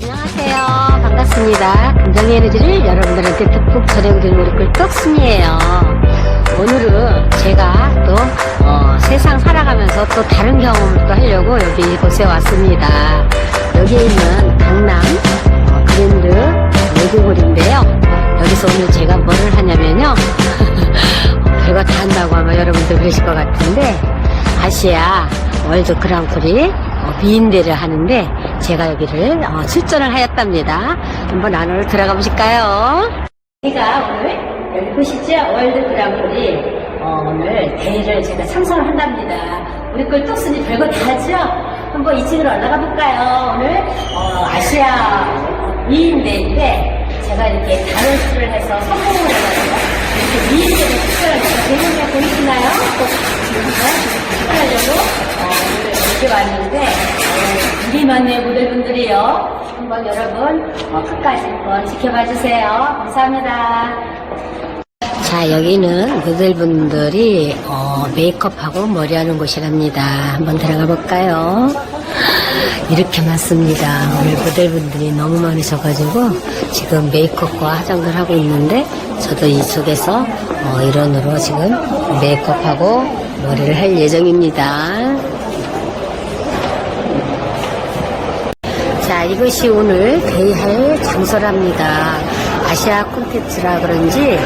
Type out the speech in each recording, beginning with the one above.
안녕하세요. 반갑습니다. 감정의 에너지를 여러분들한테 듬뿍 전해드리는 우리 꿀떡순이에요. 오늘은 제가 또 어, 세상 살아가면서 또 다른 경험을 또 하려고 여기 이곳에 왔습니다. 여기에 있는 강남 어, 그랜드 외국홀인데요. 여기서 오늘 제가 뭐를 하냐면요. 어, 별거 다 한다고 아마 여러분들 그러실 것 같은데 아시아 월드 그랑프리 어, 미인대를 하는데 제가 여기를 어, 출전을 하였답니다. 한번 안으로 들어가 보실까요? 제가 오늘 여기 보시죠 월드 그랑프리 어, 오늘 대회를 제가 참석을 한답니다. 우리 걸 똑순이 별거 다 하죠? 한번 2층으로 올라가 볼까요? 오늘 어, 아시아 미인대인데 제가 이렇게 다른 수를 해서 성공을 해가지고 이렇게 미인대를 특별하게 대회가 보이시나요? 꼭 지금 하려고 어, 이렇게 왔는데 어, 우리 만의 모델분들이요. 한번 여러분 어, 끝까지 한번 지켜봐 주세요. 감사합니다. 자 여기는 모델분들이 어, 메이크업하고 머리하는 곳이랍니다. 한번 들어가 볼까요? 이렇게 많습니다. 오늘 모델분들이 너무 많으셔가지고 지금 메이크업과 화장을 하고 있는데 저도 이쪽에서 어, 일원으로 지금 메이크업하고 머리를 할 예정입니다. 자, 이것이 오늘 대회할 장소랍니다. 아시아 콘텐츠라 그런지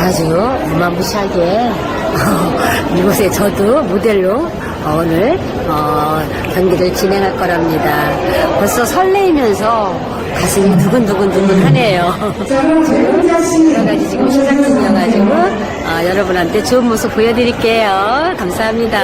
아주 어마무시하게 이곳에 저도 모델로 오늘 어, 경기를 진행할 거랍니다. 벌써 설레이면서 가슴이 두근두근두근 하네요. 여러 가지 지금 시상 중이어가지고 어, 여러분한테 좋은 모습 보여드릴게요. 감사합니다.